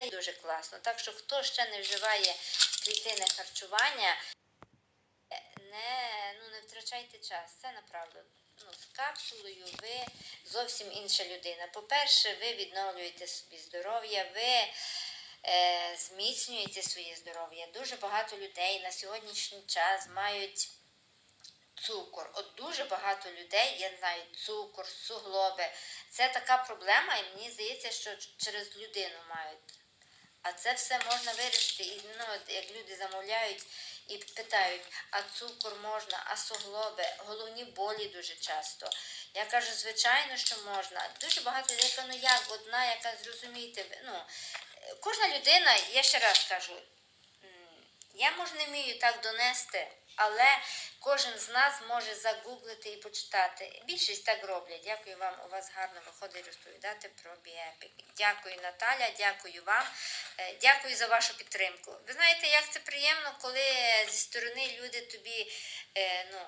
дуже класно. Так що хто ще не вживає клітинне харчування, е, не, ну, не втрачайте час. Це направду. Ну, з капсулою ви зовсім інша людина. По-перше, ви відновлюєте собі здоров'я, ви е, зміцнюєте своє здоров'я. Дуже багато людей на сьогоднішній час мають цукор. От дуже багато людей, я знаю, цукор, суглоби. Це така проблема, і мені здається, що через людину мають. А це все можна вирішити. І ну, як люди замовляють і питають, а цукор можна, а суглоби, головні болі дуже часто. Я кажу, звичайно, що можна. Дуже багато людей ну як одна, яка зрозумієте, ну, кожна людина, я ще раз кажу, я може не вмію так донести, але кожен з нас може загуглити і почитати. Більшість так роблять. Дякую вам. У вас гарно виходить розповідати про біепік. Дякую, Наталя, дякую вам. Е, Дякую за вашу підтримку. Ви знаєте, як це приємно, коли зі сторони люди тобі е, ну,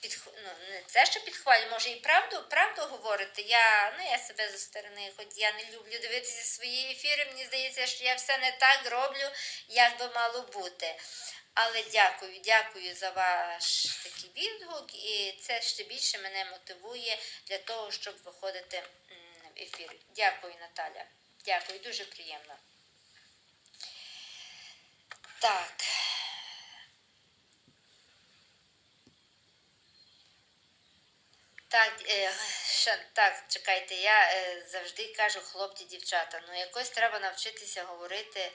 підх... ну, не це, що підхвалюють, може і правду, правду говорити. Я, ну, я себе зі сторони, хоч я не люблю дивитися свої ефіри, мені здається, що я все не так роблю, як би мало бути. Але дякую, дякую за ваш такий відгук, і це ще більше мене мотивує для того, щоб виходити в ефір. Дякую, Наталя. Дякую, дуже приємно. Так. Так, е, так, чекайте, я е, завжди кажу хлопці, дівчата, ну якось треба навчитися говорити,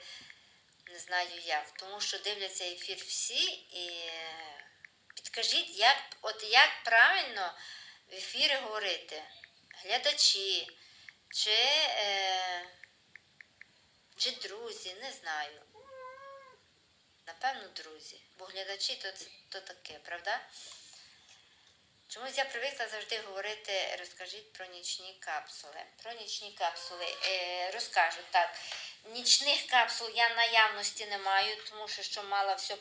не знаю як, тому що дивляться ефір всі і е, підкажіть, як, от як правильно в ефірі говорити, глядачі, чи, е, чи друзі, не знаю. Напевно, друзі, бо глядачі то, то таке, правда? Чомусь я привикла завжди говорити, розкажіть про нічні капсули. Про нічні капсули е, розкажу так. Нічних капсул я наявності не маю, тому що, що мала все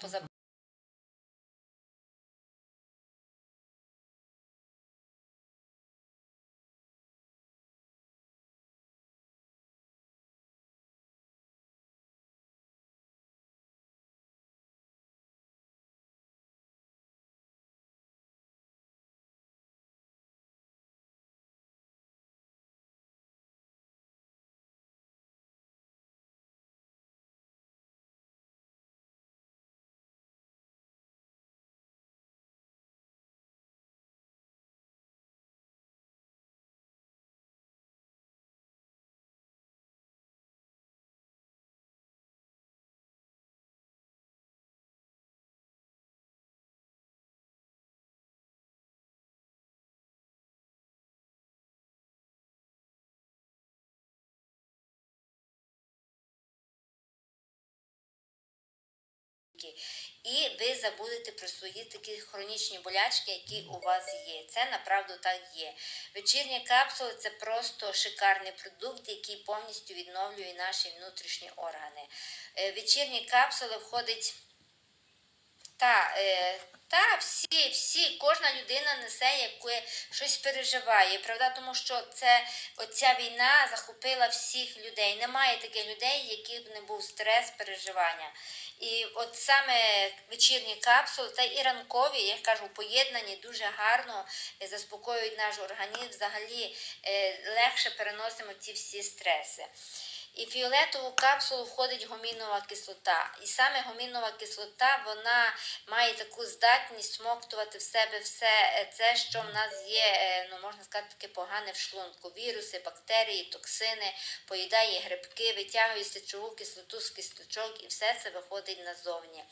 І ви забудете про свої такі хронічні болячки, які у вас є. Це направду так є. Вечірні капсули це просто шикарний продукт, який повністю відновлює наші внутрішні органи. Е, Вечірні капсули входить. Та, е, та всі, всі, кожна людина несе яке щось переживає, правда, тому що це оця війна захопила всіх людей. Немає таких людей, яких б не був стрес, переживання. І от саме вечірні капсули та і ранкові, я кажу, поєднані дуже гарно е, заспокоюють наш організм, взагалі е, легше переносимо ці всі стреси. І фіолетову капсулу входить гомінова кислота. І саме гомінова кислота вона має таку здатність смоктувати в себе все е, це, що в нас є, е, ну можна сказати, таке погане в шлунку. Віруси, бактерії, токсини, поїдає грибки, витягує сечову кислоту з кісточок і все це виходить назовні.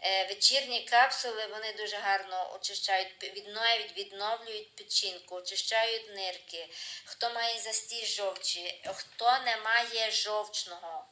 Е, Вечірні капсули вони дуже гарно очищають, відновлюють, відновлюють печінку, очищають нирки. Хто має застій жовчі, хто не має жовчного.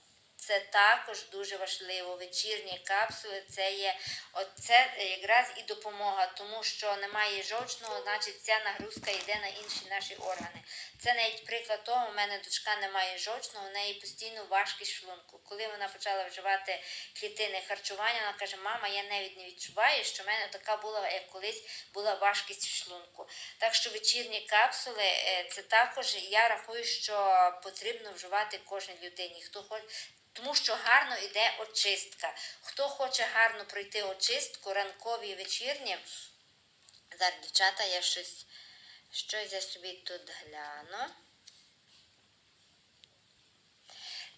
Це також дуже важливо. Вечірні капсули це є оце якраз і допомога, тому що немає жовчного, значить ця нагрузка йде на інші наші органи. Це навіть приклад того, у мене дочка не має жовчного, у неї постійно важкість шлунку. Коли вона почала вживати клітинне харчування, вона каже: Мама, я навіть не відчуваю, що в мене така була, як колись була важкість в шлунку. Так що вечірні капсули е, це також я рахую, що потрібно вживати кожній людині. Хто хоче тому що гарно йде очистка. Хто хоче гарно пройти очистку, ранкові і вечірні, зараз, дівчата, я щось, щось я собі тут гляну.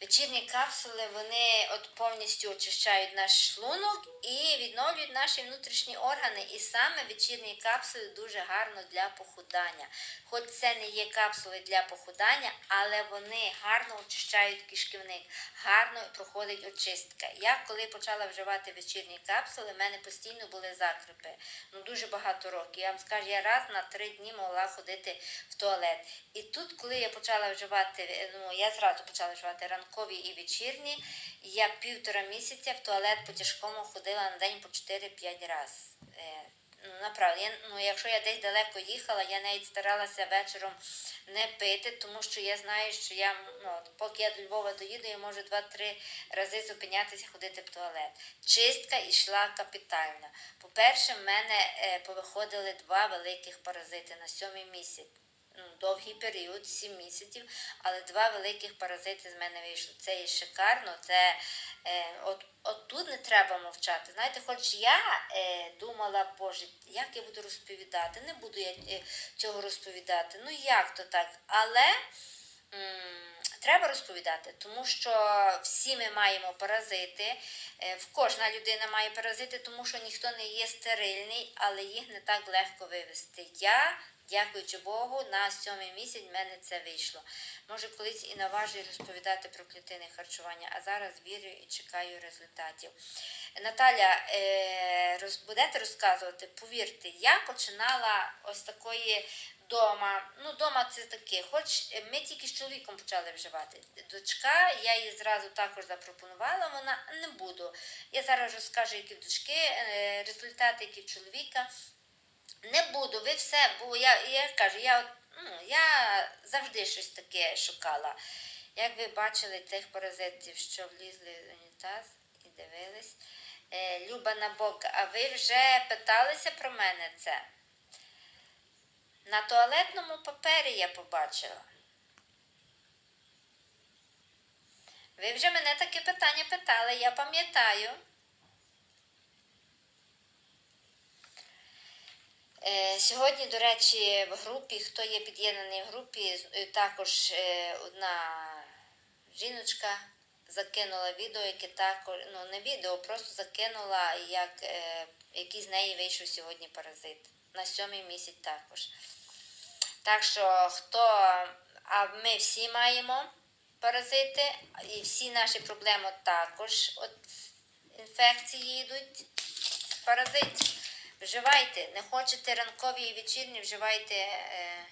Вечірні капсули вони от повністю очищають наш шлунок і відновлюють наші внутрішні органи. І саме вечірні капсули дуже гарно для похудання. Хоч це не є капсули для похудання, але вони гарно очищають кишківник, гарно проходить очистка. Я коли почала вживати вечірні капсули, в мене постійно були закрипи. Ну дуже багато років. Я вам скажу, я раз на три дні могла ходити в туалет. І тут, коли я почала вживати, ну я зразу почала вживати ранкові і вечірні, я півтора місяця в туалет по тяжкому ходила на день по 4-5 разів. Ну, направду, я, ну, якщо я десь далеко їхала, я навіть старалася вечором не пити, тому що я знаю, що я, ну, поки я до Львова доїду, я можу 2-3 рази зупинятися, ходити в туалет. Чистка йшла капітально. По-перше, в мене е, повиходили два великих паразити на сьомий місяць. Довгий період, 7 місяців, але два великих паразити з мене вийшли. Це є шикарно, це е, от, от тут не треба мовчати. Знаєте, хоч я е, думала, боже, як я буду розповідати, не буду я е, цього розповідати. Ну як то так? Але треба розповідати, тому що всі ми маємо паразити. Е, кожна людина має паразити, тому що ніхто не є стерильний, але їх не так легко вивести. Я Дякуючи Богу, на сьомий місяць в мене це вийшло. Може, колись і наважую розповідати про клітинне харчування, а зараз вірю і чекаю результатів. Наталя, е, будете розказувати, повірте, я починала ось такої дома. Ну, дома це таке, хоч ми тільки з чоловіком почали вживати. Дочка, я їй зразу також запропонувала, вона не буду. Я зараз розкажу, які в дочки е, результати, які в чоловіка. Не буду, ви все, бо я, я кажу, я, ну, я завжди щось таке шукала. Як ви бачили тих паразитів, що влізли в унітаз і дивились. Е, Люба Набок, а ви вже питалися про мене це? На туалетному папері я побачила. Ви вже мене таке питання питали, я пам'ятаю. Сьогодні, до речі, в групі, хто є під'єднаний в групі, е, також е, одна жіночка закинула відео, яке також, ну не відео, просто закинула, як, е, який з неї вийшов сьогодні паразит. На сьомий місяць також. Так що хто, а ми всі маємо паразити, і всі наші проблеми також от інфекції йдуть з паразитів. Вживайте, не хочете ранкові і вечірні, вживайте. Е...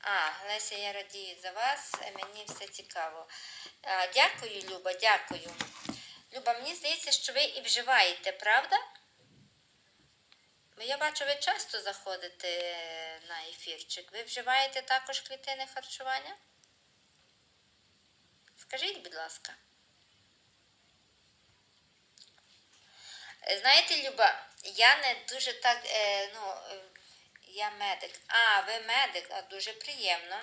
А, Леся, я радію за вас, е, мені все цікаво. А, дякую, Люба, дякую. Люба, мені здається, що ви і вживаєте, правда? Я бачу, ви часто заходите на ефірчик. Ви вживаєте також клітини харчування? Скажіть, будь ласка. Знаєте, Люба, я не дуже так, е, ну, е, я медик. А, ви медик, а дуже приємно.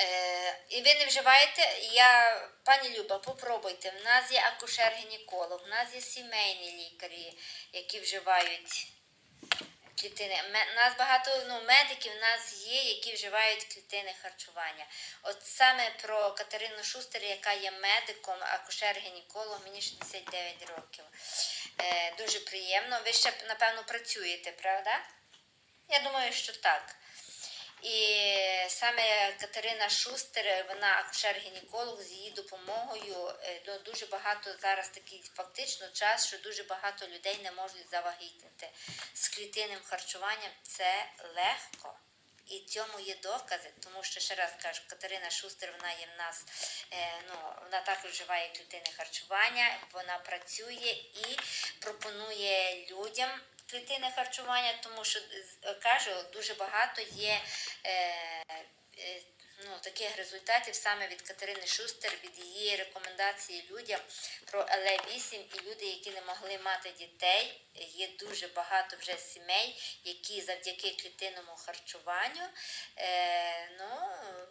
Е, і ви не вживаєте, я, пані Люба, попробуйте. В нас є акушер-гінеколог, в нас є сімейні лікарі, які вживають клітини. Нас багато ну, медиків в нас є, які вживають клітини харчування. От саме про Катерину Шустер, яка є медиком, акушер-гінеколог, мені 69 років. Е, дуже приємно. Ви ще, напевно, працюєте, правда? Я думаю, що так. І саме Катерина Шустер, вона акушер-гінеколог, з її допомогою ну, дуже багато зараз такий фактично час, що дуже багато людей не можуть завагітніти. З клітинним харчуванням це легко. І цьому є докази, тому що ще раз кажу, Катерина Шустер, вона є в нас, е, ну вона також вживає клітинне харчування, вона працює і пропонує людям клітинне харчування, тому що е, кажу, дуже багато є. Е, е, ну, таких результатів саме від Катерини Шустер, від її рекомендації людям про ЛЕ8 і люди, які не могли мати дітей. Є дуже багато вже сімей, які завдяки клітинному харчуванню е, ну,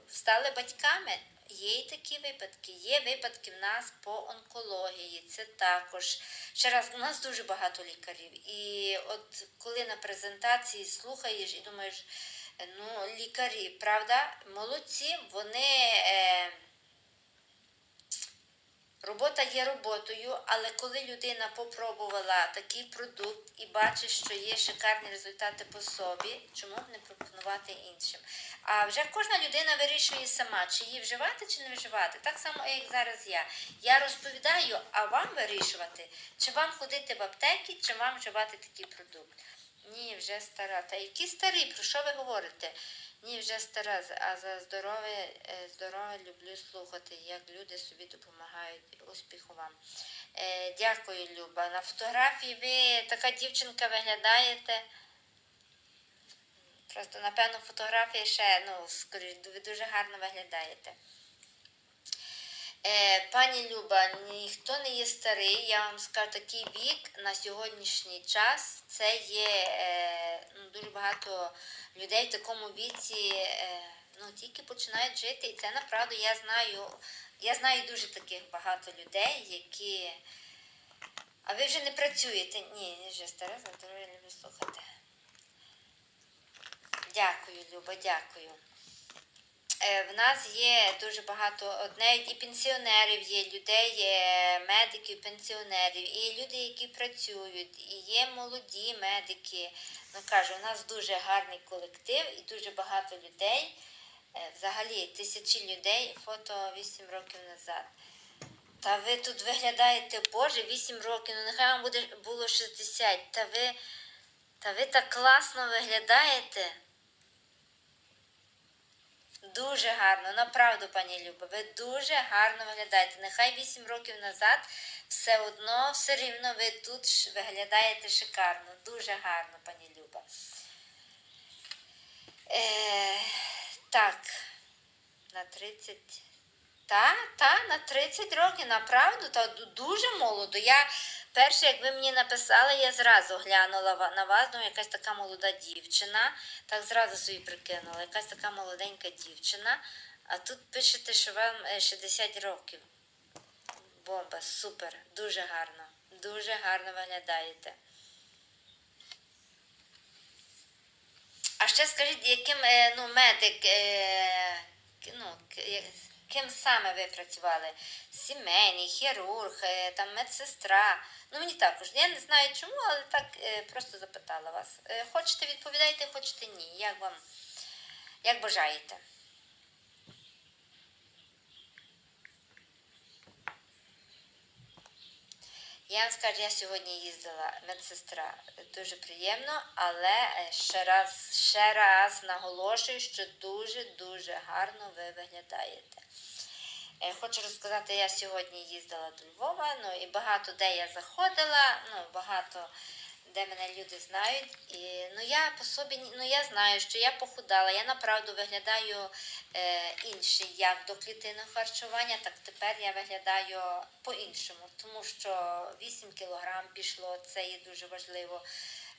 стали батьками. Є і такі випадки. Є випадки в нас по онкології. Це також ще раз, у нас дуже багато лікарів. І от коли на презентації слухаєш і думаєш, ну, лікарі, правда, молодці, вони. Е, Робота є роботою, але коли людина попробувала такий продукт і бачить, що є шикарні результати по собі, чому б не пропонувати іншим? А вже кожна людина вирішує сама, чи її вживати, чи не вживати. Так само, як зараз я. Я розповідаю, а вам вирішувати, чи вам ходити в аптеки, чи вам вживати такий продукт. Ні, вже стара. Та які старі? Про що ви говорите? Ні, вже стара, а за здоров'я е, здоров'я люблю слухати, як люди собі допомагають. Успіху вам. Е, дякую, Люба. На фотографії ви така дівчинка виглядаєте. Просто, напевно, фотографії ще, ну, скоріш, ви дуже гарно виглядаєте. Е, пані Люба, ніхто не є старий. Я вам скажу, такий вік на сьогоднішній час це є е, ну, дуже багато людей в такому віці е, ну, тільки починають жити. І це направду я знаю. Я знаю дуже таких багато людей, які. А ви вже не працюєте? Ні, не вже старе, за здоров'я люблю слухати. Дякую, Люба, дякую. Е, В нас є дуже багато навіть і пенсіонерів є, людей, е, медиків, пенсіонерів, і люди, які працюють, і є молоді медики. Ну кажу, у нас дуже гарний колектив і дуже багато людей. Е, Взагалі тисячі людей, фото 8 років назад. Та ви тут виглядаєте, Боже, 8 років, ну нехай вам буде було 60. Та ви, та ви так класно виглядаєте. Дуже гарно, направду, пані Люба, ви дуже гарно виглядаєте. Нехай 8 років назад все одно, все рівно ви тут виглядаєте шикарно. Дуже гарно, пані Люба. Е, так, на 30. Та, та, на 30 років, направду, та дуже молодо. Я перше, як ви мені написали, я зразу глянула на вас, ну якась така молода дівчина. Так зразу собі прикинула, якась така молоденька дівчина. А тут пишете, що вам е, 60 років. Бомба, супер, дуже гарно. Дуже гарно виглядаєте. А ще скажіть, яким е, ну, медик, е, ну, е, ким саме ви працювали? Сімейний, хірург, там медсестра. Ну мені також. Я не знаю чому, але так е, просто запитала вас. Е, хочете відповідайте, хочете ні. Як вам як бажаєте? Я вам скажу, я сьогодні їздила медсестра. Дуже приємно, але е, ще раз, ще раз наголошую, що дуже-дуже гарно ви виглядаєте. Е, Хочу розказати, я сьогодні їздила до Львова, ну і багато де я заходила, ну багато де мене люди знають. І, ну я по собі ну я знаю, що я похудала, я направду виглядаю е, інше, як до клітинного харчування, так тепер я виглядаю по-іншому, тому що 8 кілограм пішло, це є дуже важливо.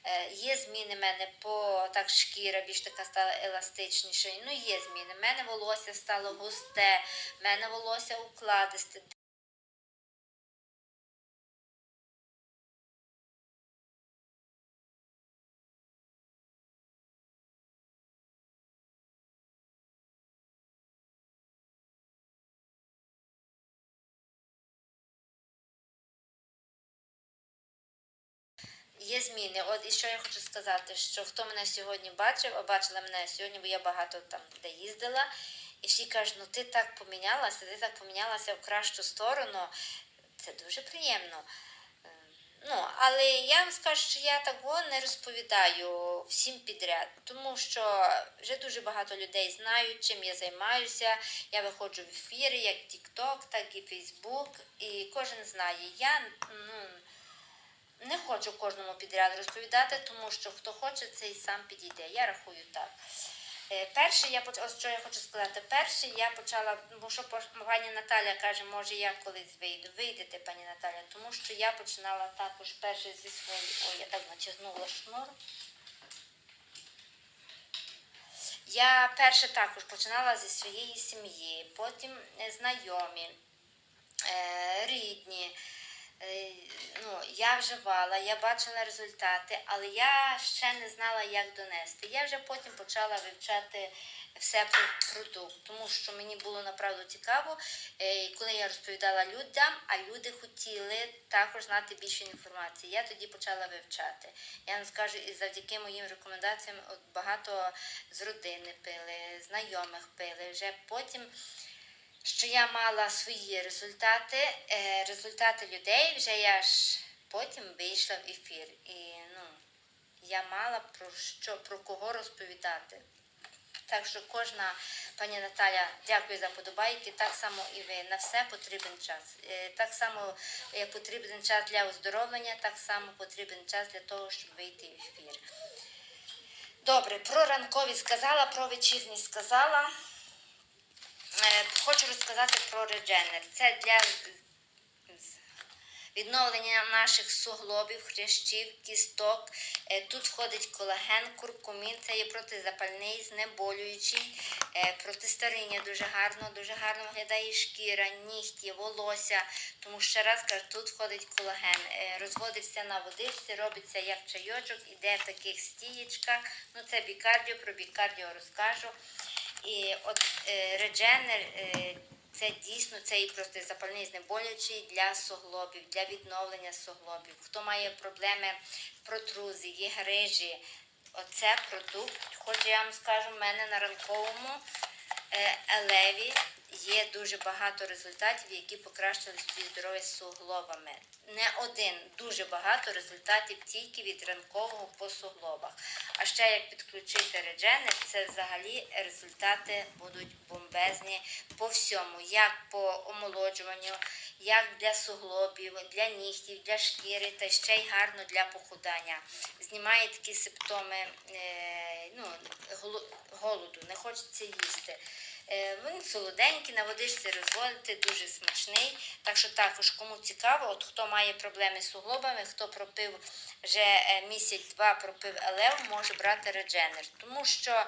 Е, Є зміни в мене по так шкіра більш така стала еластичнішою. Ну є зміни. В мене волосся стало густе, в мене волосся укладисте. Є зміни. От і що я хочу сказати, що хто мене сьогодні бачив, бачила мене сьогодні, бо я багато там де їздила, і всі кажуть, ну ти так помінялася, ти так помінялася в кращу сторону. Це дуже приємно. Е, Ну, але я вам скажу, що я того не розповідаю всім підряд, тому що вже дуже багато людей знають, чим я займаюся. Я виходжу в ефіри, як TikTok, так і Facebook, і кожен знає. Я ну, не хочу кожному підряд розповідати, тому що хто хоче, цей сам підійде. Я рахую так. Е, Перше, я поч- ось що я хочу сказати. Перше, я почала, бо що пані Наталя каже, може я колись вийду. Вийдете, пані Наталя, тому що я починала також перше зі своєї. Ой, я так натягнула шнур. Я перше також починала зі своєї сім'ї, потім е, знайомі, е, рідні. Е, Ну, я вживала, я бачила результати, але я ще не знала, як донести. Я вже потім почала вивчати все про продукт, тому що мені було направду цікаво, е, коли я розповідала людям, а люди хотіли також знати більше інформації. Я тоді почала вивчати. Я вам скажу, і завдяки моїм рекомендаціям от багато з родини пили, знайомих пили. Вже потім що я мала свої результати, е, результати людей, вже я ж потім вийшла в ефір. І ну, я мала про що, про кого розповідати. Так що кожна пані Наталя, дякую за подобайки. Так само і ви на все потрібен час. Е, Так само потрібен час для оздоровлення, так само потрібен час для того, щоб вийти в ефір. Добре, про ранкові сказала, про вечірні сказала. Е, Хочу розказати про редженер. Це для відновлення наших суглобів, хрящів, кісток. Е, Тут входить колаген, куркумін, це є протизапальний, знеболюючий, е, проти старіння дуже гарно, дуже гарно виглядає шкіра, нігті, волосся. Тому ще раз кажу, тут входить колаген. Розводиться на водичці, робиться як чайочок, іде в таких стієчках. Ну це бікардіо, про бікардіо розкажу. І от редженер це дійсно це і протизапальний знеболюючий для суглобів, для відновлення суглобів. Хто має проблеми протрузії, грижі, оце продукт, хоч я вам скажу, в мене на ранковому е, елеві є дуже багато результатів, які покращили собі здоров'я з суглобами. Не один, дуже багато результатів тільки від ранкового по суглобах. А ще як підключити редженер, це взагалі результати будуть бомбезні по всьому, як по омолоджуванню, як для суглобів, для нігтів, для шкіри, та ще й гарно для похудання. Знімає такі симптоми е, ну, голоду, не хочеться їсти. Е, Він солоденький, на водичці розводити, дуже смачний. Так що також, кому цікаво, от хто має проблеми з суглобами, хто пропив вже е, місяць-два пропив елев, може брати редженер. Тому що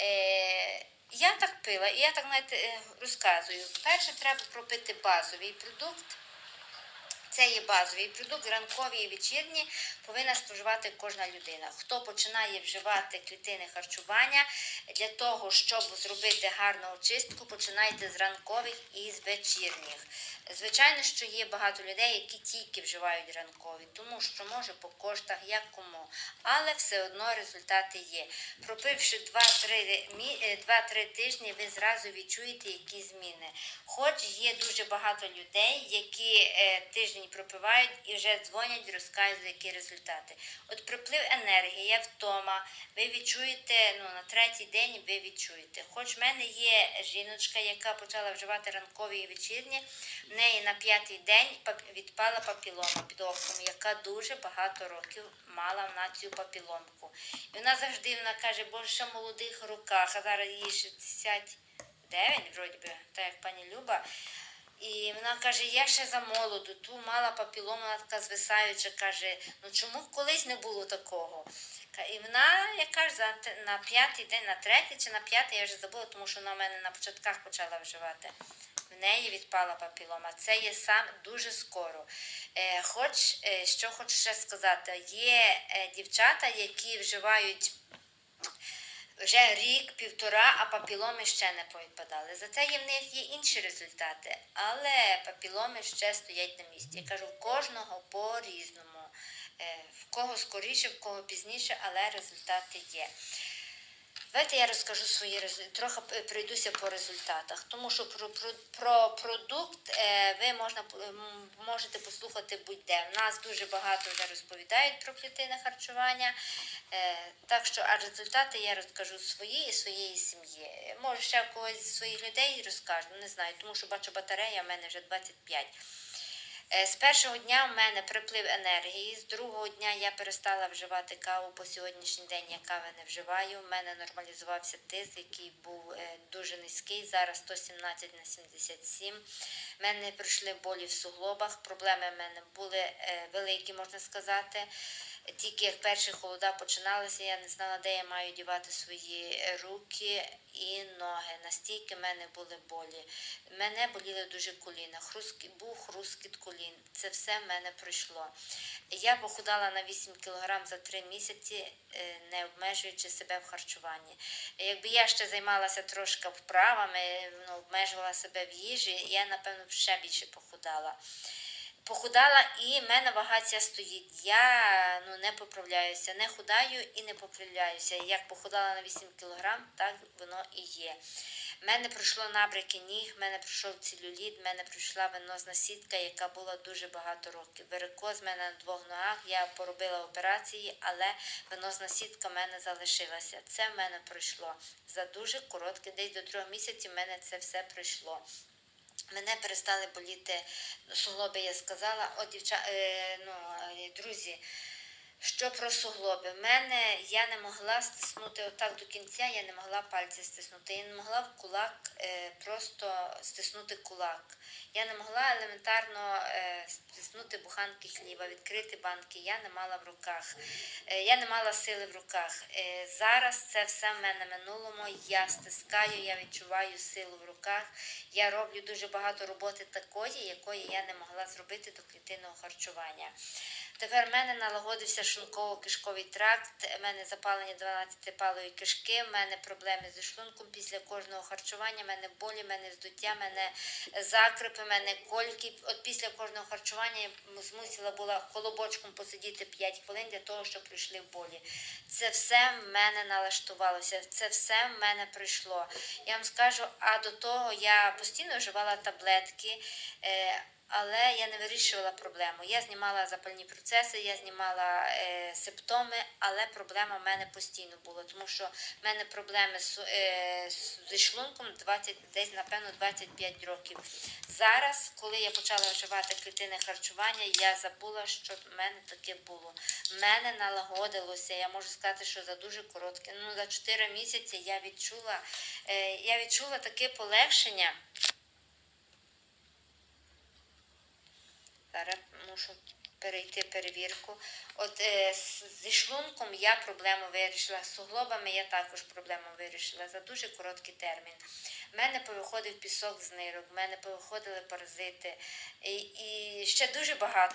е, я так пила, і я так навіть е, розказую. Перше треба пропити базовий продукт. Це є базовий продукт, ранкові і вечірні повинна споживати кожна людина. Хто починає вживати клітини харчування для того, щоб зробити гарну очистку, починайте з ранкових і з вечірніх. Звичайно, що є багато людей, які тільки вживають ранкові, тому що може по коштах, як кому, але все одно результати є. Пропивши 2-3 мі- е, 2-3 тижні, ви зразу відчуєте які зміни. Хоч є дуже багато людей, які е, тиждень пропивають і вже дзвонять, розказують, які результати. От приплив енергії, я втома, ви відчуєте, ну на третій день ви відчуєте. Хоч в мене є жіночка, яка почала вживати ранкові і вечірні, в неї на п'ятий день відпала папілома під оком, яка дуже багато років мала вона цю папіломку. І вона завжди вона каже, боже, ще в молодих руках, а зараз їй 69, вроді би, так як пані Люба. І вона каже, я ще за молоду, ту мала папілому, така звисаюча, каже, ну чому колись не було такого? І вона, я кажу, на п'ятий день, на третій чи на п'ятий, я вже забула, тому що вона в мене на початках почала вживати. В неї відпала папілома. Це є сам дуже скоро. Е, хоч, е, що хочу ще сказати, є е, дівчата, які вживають вже рік, півтора, а папіломи ще не повідпадали. Зате є в них є інші результати, але папіломи ще стоять на місці. Я кажу, в кожного по-різному. Е, В кого скоріше, в кого пізніше, але результати є. Давайте я розкажу свої результати, трохи пройдуся по результатах, тому що про, про, про продукт е, ви можна, можете послухати будь-де. У нас дуже багато вже розповідають про клітинне харчування, е, так що а результати я розкажу свої і своєї сім'ї. Може, ще когось з своїх людей розкажу, не знаю, тому що бачу батарея в мене вже 25. Е, З першого дня в мене приплив енергії, з другого дня я перестала вживати каву. По сьогоднішній день я кави не вживаю. У мене нормалізувався тиск, який був е, дуже низький. Зараз 117 на 77. У мене прийшли болі в суглобах. Проблеми в мене були е, великі, можна сказати. Тільки як перші холода починалися, я не знала, де я маю дівати свої е, руки і ноги. Настільки в мене були болі. Мене боліли дуже коліна. Хрусткіт, був хрусткіт колін. Це все в мене пройшло. Я похудала на 8 кг за 3 місяці, е, не обмежуючи себе в харчуванні. Якби я ще займалася трошки вправами, ну, обмежувала себе в їжі, я, напевно, ще більше похудала. Похудала і в мене вага ця стоїть. Я ну, не поправляюся, не худаю і не поправляюся. Як похудала на 8 кг, так воно і є. В мене пройшло набряки ніг, в мене пройшов целюліт, в мене пройшла венозна сітка, яка була дуже багато років. Варикоз в мене на двох ногах, я поробила операції, але венозна сітка в мене залишилася. Це в мене пройшло за дуже коротке, десь до трьох місяців в мене це все пройшло. Мене перестали боліти суглоби, я сказала. От дівча, е, ну, е, друзі, що про суглоби? В мене я не могла стиснути отак до кінця, я не могла пальці стиснути. Я не могла в кулак е, просто стиснути кулак. Я не могла елементарно е, стиснути буханки хліба, відкрити банки. Я не мала в руках. Е, я не мала сили в руках. Е, зараз це все в мене минулому. Я стискаю, я відчуваю силу в руках. Я роблю дуже багато роботи такої, якої я не могла зробити до клітинного харчування. Тепер в мене налагодився шлунково-кишковий тракт, в мене запалення 12-палої кишки, в мене проблеми зі шлунком після кожного харчування, в мене болі, в мене здуття, в мене закрипи, в мене кольки. От після кожного харчування я змусила була колобочком посидіти 5 хвилин для того, щоб прийшли болі. Це все в мене налаштувалося, це все в мене прийшло. Я вам скажу, а до того я постійно вживала таблетки. Але я не вирішувала проблему. Я знімала запальні процеси, я знімала е, симптоми, але проблема в мене постійно була, тому що в мене проблеми з, е, зі шлунком 20, десь, напевно, 25 років. Зараз, коли я почала вживати клітинне харчування, я забула, що в мене таке було. В мене налагодилося, я можу сказати, що за дуже коротке, ну за 4 місяці я відчула, е, я відчула таке полегшення. Зараз мушу перейти перевірку. От е, зі шлунком я проблему вирішила, з суглобами я також проблему вирішила за дуже короткий термін. У мене повиходив пісок з нирок, в мене повиходили паразити і, і ще дуже багато.